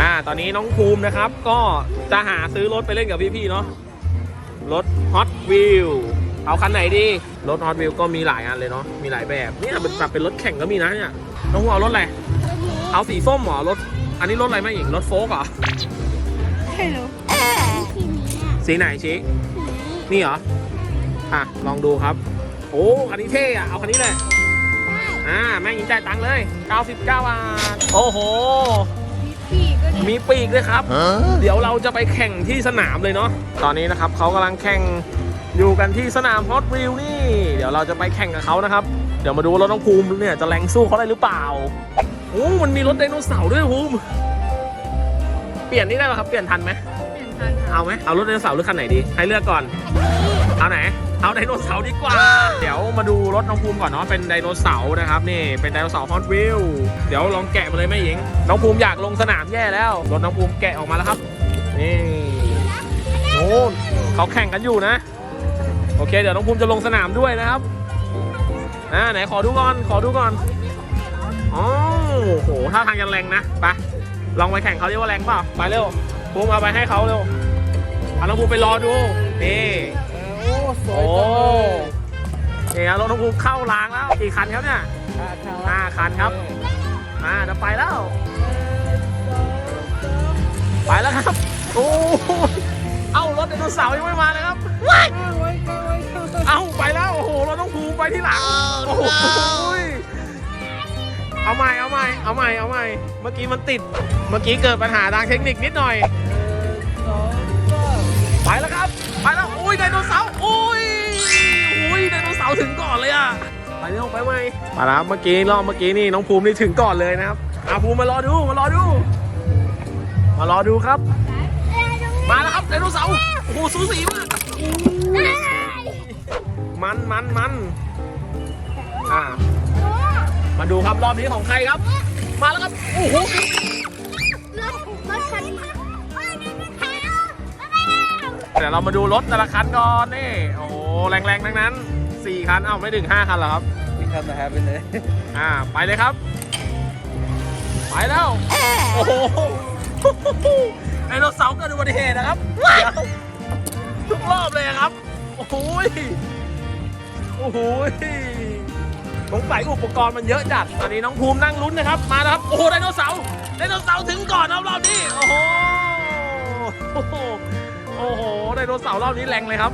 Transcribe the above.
อ่าตอนนี้น้องภูมินะครับ ก็จะหาซื้อรถไปเล่นกับพี่ๆเนาะรถ Hot Wheel เอาคันไหนดี รถ Hot Wheel ก็มีหลายอันเลยเนาะมีหลายแบบเนี่ยเป็นแบบเป็นรถแข่งก็มีนะเนี่ยน้องภูมิเอารถอะไรเอาสีส้มเหรอรถ อันนี้รถอะไรไหมหญิงรถโฟล์กเหรอไม่รู้สีไหนชี้นี่เหรออะลองดูครับ โอ้คันนี้เท่อะเอาคันนี้เลยอ่าแม่งยิงจ่ายตังค์เลย 99บาทโอ้โหพี่ก็ดี มีปีกด้วยครับ เดี๋ยวเราจะไปแข่งที่สนามเลยเนาะ ตอนนี้นะครับเขากำลังแข่งอยู่กันที่สนามฮอตวิวนี่ เดี๋ยวเราจะไปแข่งกับเขานะครับ เดี๋ยวมาดูว่ารถน้องภูมิเนี่ยจะแรงสู้เขาได้หรือเปล่า โอ้มันมีรถไดโนเสาร์ด้วยภูมิ เปลี่ยนนี่ได้ไหมครับ เปลี่ยนทันไหมเปลี่ยนทันค่ะเอาไหมเอารถไดโนเสาร์หรือคันไหนดี ให้เลือกก่อน เอาไหน เอาไดโนเสาร์ดีกว่า เดี๋ยวมาดูรถน้องภูมิก่อนเนาะ เป็นไดโนเสาร์นะครับนี่ เป็นไดโนเสาร์ฮอตวิวเดี๋ยวลองแกะมาเลยแม่หญิง น้องภูมิอยากลงสนามแย่แล้ว รถน้องภูมิแกะออกมาแล้วครับ นี่โน่นเขาแข่งกันอยู่นะ โอเค เดี๋ยวน้องภูมิจะลงสนามด้วยนะครับ อ่าไหนขอดูก่อน ขอดูก่อนอ๋อโอ้โหท่าทางจะแรงนะ ไป ลองไปแข่งเขาเรียกว่าแรงเปล่า ไปเร็วภูมิเอาไปให้เขาเร็วเอาน้องภูมิไปรอดู นี่ รถน้องภูมิเข้ารางแล้วกี่คันครับเนี่ยห้าคันครับอ่าจะไปแล้ว ไปแล้วครับโอ้ยเอ้ารถไดโนเสาร์ยังไม่มาเลยครับเอ้าไปแล้วโอ้โหเราต้องภูมิไปที่หลังโอ้โหเอาใหม่เอาใหม่เอาใหม่เอาใหม่เมื่อกี้มันติด เมื่อกี้เกิดปัญหาทางเทคนิคนิดหน่อย วไหมมาแล้วเมื่อกี้รอบเมื่อกี้นี่น้องภูมินี่ถึงก่อนเลยนะครับอาภูมิมารอดูมารอดู มารอดูครับ มาแล้วครับไดโนเสาร์โอ้โหสูสีมากมันมันมันอ่ามาดูครับรอบนี้ของใครครับ มาแล้วครับโอ้โหรถรถคันเดี๋ยวเรามาดูรถแต่ละคันก่อนนี่โอ้โหแรงๆทั้งนั้นสี่คันเอ้าไม่ถึงห้าคันหรอครับ มีคำนะฮะเป็นเลยอ่าไปเลยครับ ไปแล้ว โอ้โหไดโนเสาร์เกิดอุบัติเหตุนะครับเดี๋ยวทุกรอบเลยอะครับ โอ้โหยโอ้โหยสงสัยอุปกรณ์มันเยอะจัด ตอนนี้น้องภูมินั่งลุ้นนะครับ มาแล้วครับ โอ้โหไดโนเสาร์ไดโนเสาร์ถึงก่อนรอบรอบนี้โอ้โหโอ้โห โอ้โห ไดโนเสาร์รอบนี้แรงเลยครับ